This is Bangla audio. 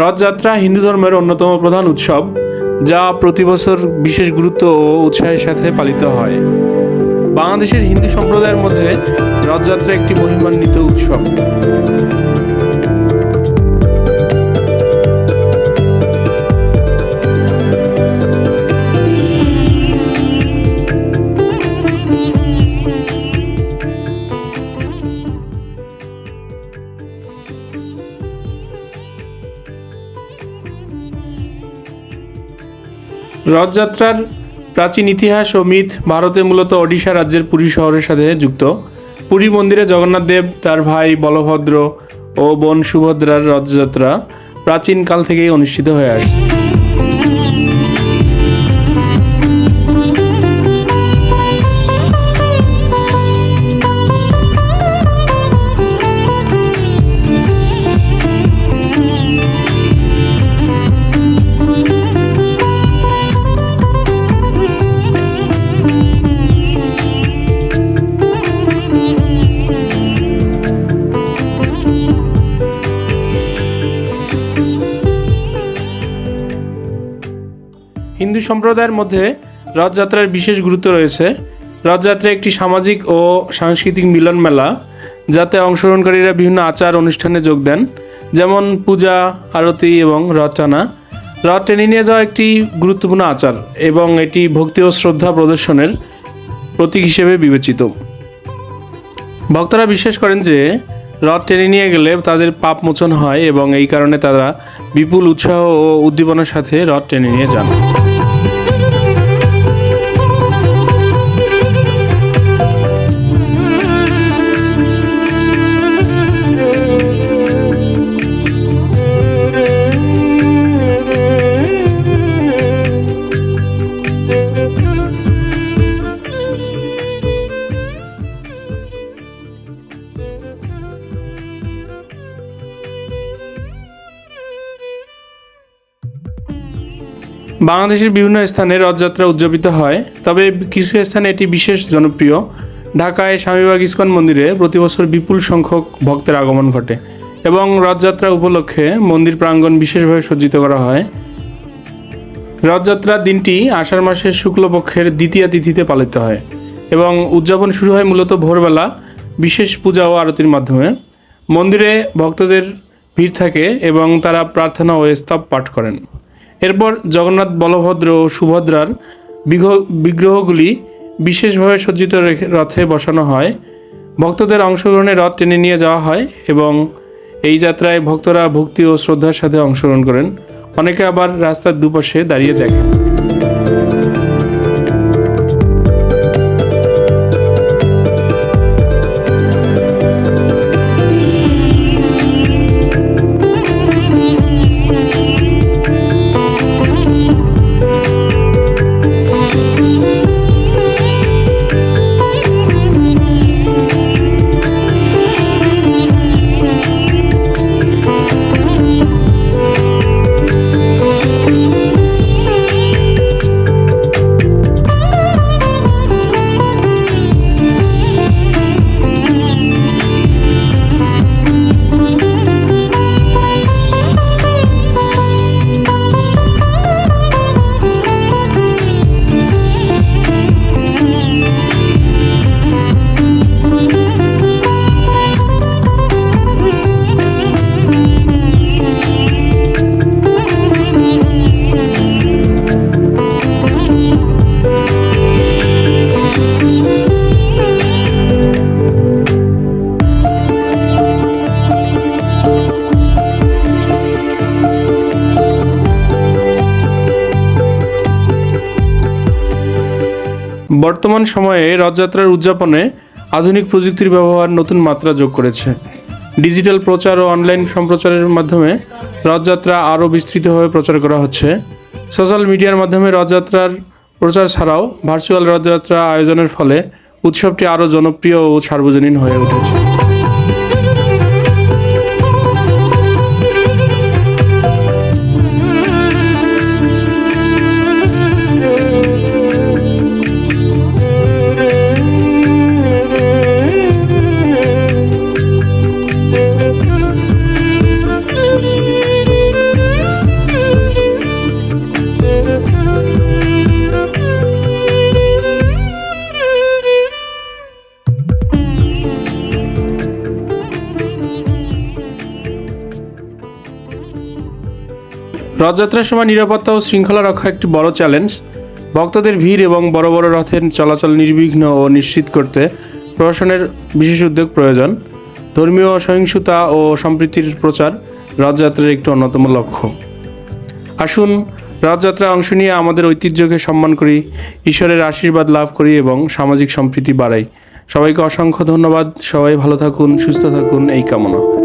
রথযাত্রা হিন্দু ধর্মের অন্যতম প্রধান উৎসব, যা প্রতি বছর বিশেষ গুরুত্ব ও উৎসাহের সাথে পালিত হয়। বাংলাদেশের হিন্দু সম্প্রদায়ের মধ্যে রথযাত্রা একটি মহিমান্বিত উৎসব। রথযাত্রার প্রাচীন ইতিহাস ও মিথ ভারতে মূলত ওডিশা রাজ্যের পুরী শহরের সাথে যুক্ত। পুরী মন্দিরে জগন্নাথ দেব, তার ভাই বলভদ্র ও বোন সুভদ্রার রথযাত্রা প্রাচীনকাল থেকেই অনুষ্ঠিত হয়ে আসছে। হিন্দু সম্প্রদায়ের মধ্যে রথযাত্রার বিশেষ গুরুত্ব রয়েছে। রথযাত্রা একটি সামাজিক ও সাংস্কৃতিক মিলন মেলা, যাতে অংশগ্রহণকারীরা বিভিন্ন আচার অনুষ্ঠানে যোগ দেন, যেমন পূজা, আরতি এবং রথ টানা রথ টেনে নিয়ে যাওয়া একটি গুরুত্বপূর্ণ আচার এবং এটি ভক্তি ও শ্রদ্ধা প্রদর্শনের প্রতীক হিসেবে বিবেচিত। ভক্তরা বিশ্বাস করেন যে, রথ টেনে নিয়ে গেলে তাদের পাপ মোচন হয় এবং এই কারণে তারা বিপুল উৎসাহ ও উদ্দীপনার সাথে রথ টেনে নিয়ে যান। বাংলাদেশের বিভিন্ন স্থানে রথযাত্রা উদযাপিত হয়, তবে কিছু স্থানে এটি বিশেষ জনপ্রিয়। ঢাকায় স্বামীবাগ ইস্কন মন্দিরে প্রতি বছর বিপুল সংখ্যক ভক্তের আগমন ঘটে এবং রথযাত্রা উপলক্ষে মন্দির প্রাঙ্গণ বিশেষভাবে সজ্জিত করা হয়। রথযাত্রার দিনটি আষাঢ় মাসের শুক্লপক্ষের দ্বিতীয় তিথিতে পালিত হয় এবং উদযাপন শুরু হয় মূলত ভোরবেলা, বিশেষ পূজা ও আরতির মাধ্যমে। মন্দিরে ভক্তদের ভিড় থাকে এবং তারা প্রার্থনা ও স্তব পাঠ করেন। এরপর জগন্নাথ বলভদ্র ও সুভদ্রার বিগ্রহগুলি বিশেষভাবে সজ্জিত রথে বসানো হয়। ভক্তদের অংশগ্রহণে রথ টেনে নিয়ে যাওয়া হয় এবং এই যাত্রায় ভক্তরা ভক্তি ও শ্রদ্ধার সাথে অংশগ্রহণ করেন। অনেকে আবার রাস্তার দুপাশে দাঁড়িয়ে দেখেন। বর্তমান সময়ে রথযাত্রার উদযাপনে আধুনিক প্রযুক্তির ব্যবহার নতুন মাত্রা যোগ করেছে। ডিজিটাল প্রচার ও অনলাইন সম্প্রচারের মাধ্যমে রথযাত্রা আরও বিস্তৃতভাবে প্রচার করা হচ্ছে। সোশ্যাল মিডিয়ার মাধ্যমে রথযাত্রার প্রচার ছাড়াও ভার্চুয়াল রথযাত্রা আয়োজনের ফলে উৎসবটি আরও জনপ্রিয় ও সার্বজনীন হয়ে উঠেছে। রথযাত্রার সময় নিরাপত্তা ও শৃঙ্খলা রক্ষা একটি বড় চ্যালেঞ্জ ভক্তদের ভিড় এবং বড় বড় রথের চলাচল নির্বিঘ্ন ও নিশ্চিত করতে প্রশাসনের বিশেষ উদ্যোগ প্রয়োজন। ধর্মীয় সহিংসতা ও সম্প্রীতির প্রচার রথযাত্রার একটি অন্যতম লক্ষ্য। আসুন রথযাত্রায় অংশ নিয়ে আমাদের ঐতিহ্যকে সম্মান করি, ঈশ্বরের আশীর্বাদ লাভ করি এবং সামাজিক সম্প্রীতি বাড়াই। সবাইকে অসংখ্য ধন্যবাদ। সবাই ভালো থাকুন, সুস্থ থাকুন, এই কামনা।